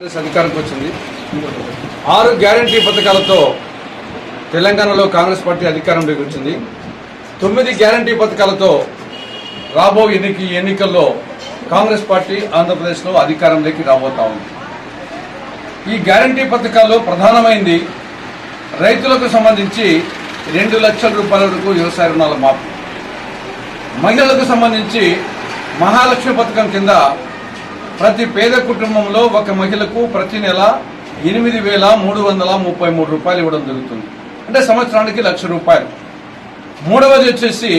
కాంగ్రెస్ అధికారంకి వచ్చింది. ఆరు గ్యారంటీ పథకాలతో తెలంగాణలో కాంగ్రెస్ పార్టీ అధికారంలోకి వచ్చింది తొమ్మిది గ్యారంటీ పథకాలతో రాబో ఎన్నిక ఎన్నికల్లో కాంగ్రెస్ పార్టీ ఆంధ్రప్రదేశ్లో అధికారంలోకి రాబోతా ఉంది. ఈ గ్యారంటీ పథకాల్లో ప్రధానమైంది రైతులకు సంబంధించి రెండు లక్షల రూపాయల వరకు వ్యవసాయ రుణాల మాపు మహిళలకు సంబంధించి మహాలక్ష్మి పథకం కింద ప్రతి పేద కుటుంబంలో ఒక మహిళకు ప్రతి నెల ఎనిమిది వేల మూడు వందల ముప్పై మూడు రూపాయలు ఇవ్వడం జరుగుతుంది. అంటే సంవత్సరానికి లక్ష రూపాయలు. మూడవది వచ్చేసి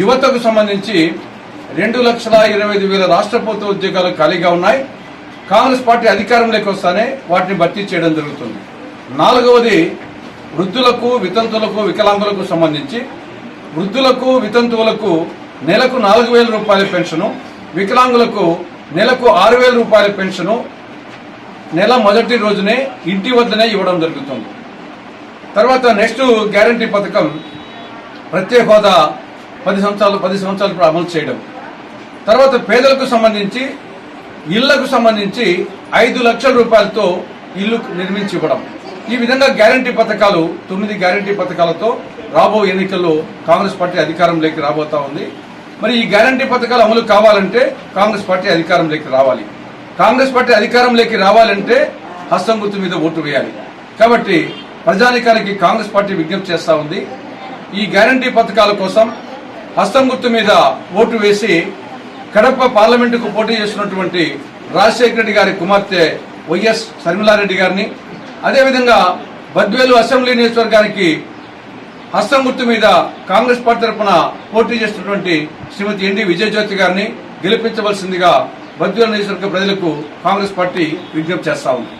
యువతకు సంబంధించి రెండు లక్షల ఇరవై ఐదు వేల రాష్ట్ర ప్రభుత్వ ఉద్యోగాలు ఖాళీగా ఉన్నాయి. కాంగ్రెస్ పార్టీ అధికారంలోకి వస్తానే వాటిని భర్తీ చేయడం జరుగుతుంది. నాలుగవది వృద్ధులకు వితంతులకు వికలాంగులకు సంబంధించి వృద్ధులకు వితంతువులకు నెలకు నాలుగు వేల రూపాయల పెన్షను వికలాంగులకు నెలకు ఆరు వేల రూపాయల పెన్షను నెల మొదటి రోజునే ఇంటి వద్దనే ఇవ్వడం జరుగుతుంది. తర్వాత నెక్స్ట్ గ్యారంటీ పథకం ప్రత్యేక హోదా పది సంవత్సరాలు పది సంవత్సరాలు అమలు చేయడం. తర్వాత పేదలకు సంబంధించి ఇళ్ళకు సంబంధించి ఐదు లక్షల రూపాయలతో ఇల్లు నిర్మించి ఇవ్వడం. ఈ విధంగా గ్యారంటీ పథకాలు తొమ్మిది గ్యారంటీ పథకాలతో రాబో ఎన్నికల్లో కాంగ్రెస్ పార్టీ అధికారంలోకి రాబోతా ఉంది. మరి ఈ గ్యారంటీ పథకాలు అమలు కావాలంటే కాంగ్రెస్ పార్టీ అధికారంలోకి రావాలి. కాంగ్రెస్ పార్టీ అధికారంలోకి రావాలంటే హస్తం గుర్తు మీద ఓటు వేయాలి. కాబట్టి ప్రజానికానికి కాంగ్రెస్ పార్టీ విజ్ఞప్తి చేస్తా ఉంది. ఈ గ్యారంటీ పథకాల కోసం హస్తం గుర్తు మీద ఓటు వేసి కడప పార్లమెంటుకు పోటీ చేస్తున్నటువంటి రాజశేఖర రెడ్డి గారి కుమార్తె వైఎస్ శర్మిలారెడ్డి గారిని అదేవిధంగా బద్వేలు అసెంబ్లీ నియోజకవర్గానికి హస్తం గుర్తు మీద కాంగ్రెస్ పార్టీ తరఫున పోటీ చేస్తున్నటువంటి శ్రీమతి ఎన్డీ విజయజ్యోతి గారిని గెలిపించవలసిందిగా బద్వేలు నియోజకవర్గ ప్రజలకు కాంగ్రెస్ పార్టీ విజ్ఞప్తి చేస్తా ఉంది.